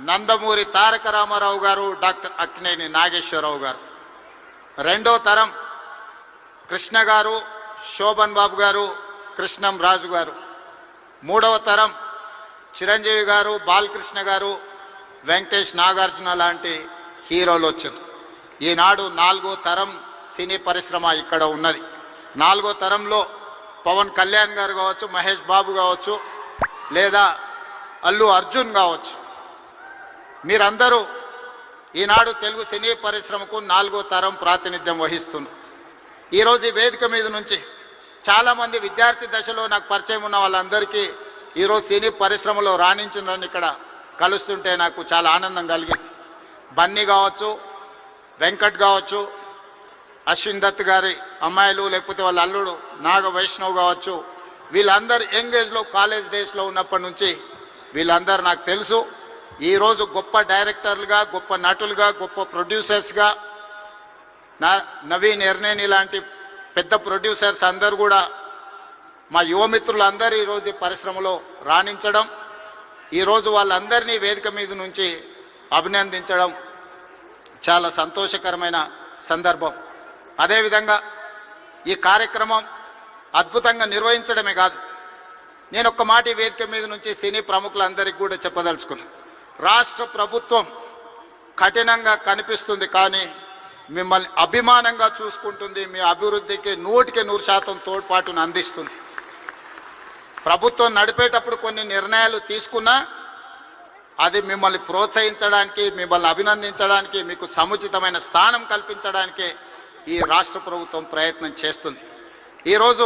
నందమూరి తారక రామారావు గారు డాక్టర్ అక్కినేని నాగేశ్వరరావు గారు. రెండో తరం కృష్ణ గారు శోభన్ బాబు గారు కృష్ణం రాజు గారు. మూడవ తరం చిరంజీవి గారు బాలకృష్ణ గారు వెంకటేష్ నాగార్జున లాంటి హీరోలు వచ్చారు. ఈనాడు నాలుగో తరం సినీ పరిశ్రమ ఇక్కడ ఉన్నది. నాలుగో తరంలో పవన్ కళ్యాణ్ గారు కావచ్చు మహేష్ బాబు కావచ్చు లేదా అల్లు అర్జున్ కావచ్చు. మీరందరూ ఈనాడు తెలుగు సినీ పరిశ్రమకు నాలుగో తరం ప్రాతినిధ్యం వహిస్తున్నారు ఈరోజు ఈ వేదిక మీద నుంచి చాలామంది విద్యార్థి దశలో నాకు పరిచయం ఉన్న వాళ్ళందరికీ ఈరోజు సినీ పరిశ్రమలో రాణించిందని ఇక్కడ కలుస్తుంటే నాకు చాలా ఆనందం కలిగింది. బన్నీ కావచ్చు వెంకట్ కావచ్చు అశ్విన్ దత్ గారి అమ్మాయిలు లేకపోతే వాళ్ళ అల్లుడు నాగ వైష్ణవ్ కావచ్చు వీళ్ళందరూ యంగ్ ఏజ్లో కాలేజ్ డేస్లో ఉన్నప్పటి నుంచి వీళ్ళందరూ నాకు తెలుసు. ఈరోజు గొప్ప డైరెక్టర్లుగా గొప్ప నటులుగా గొప్ప ప్రొడ్యూసర్స్గా నా నవీన్ ఎర్నేని లాంటి పెద్ద ప్రొడ్యూసర్స్ అందరూ కూడా మా యువమిత్రులందరూ ఈరోజు ఈ పరిశ్రమలో రాణించడం ఈరోజు వాళ్ళందరినీ వేదిక మీద నుంచి అభినందించడం చాలా సంతోషకరమైన సందర్భం. అదేవిధంగా ఈ కార్యక్రమం అద్భుతంగా నిర్వహించడమే కాదు నేను ఒక్క మాట వేదిక మీద నుంచి సినీ ప్రముఖులందరికీ కూడా చెప్పదలుచుకున్నాను రాష్ట్ర ప్రభుత్వం కఠినంగా కనిపిస్తుంది కానీ మిమ్మల్ని అభిమానంగా చూసుకుంటుంది మీ అభివృద్ధికి నూటికి నూరు శాతం తోడ్పాటును అందిస్తుంది. ప్రభుత్వం నడిపేటప్పుడు కొన్ని నిర్ణయాలు తీసుకున్నా అది మిమ్మల్ని ప్రోత్సహించడానికి మిమ్మల్ని అభినందించడానికి మీకు సముచితమైన స్థానం కల్పించడానికి ఈ రాష్ట్ర ప్రభుత్వం ప్రయత్నం చేస్తుంది. ఈరోజు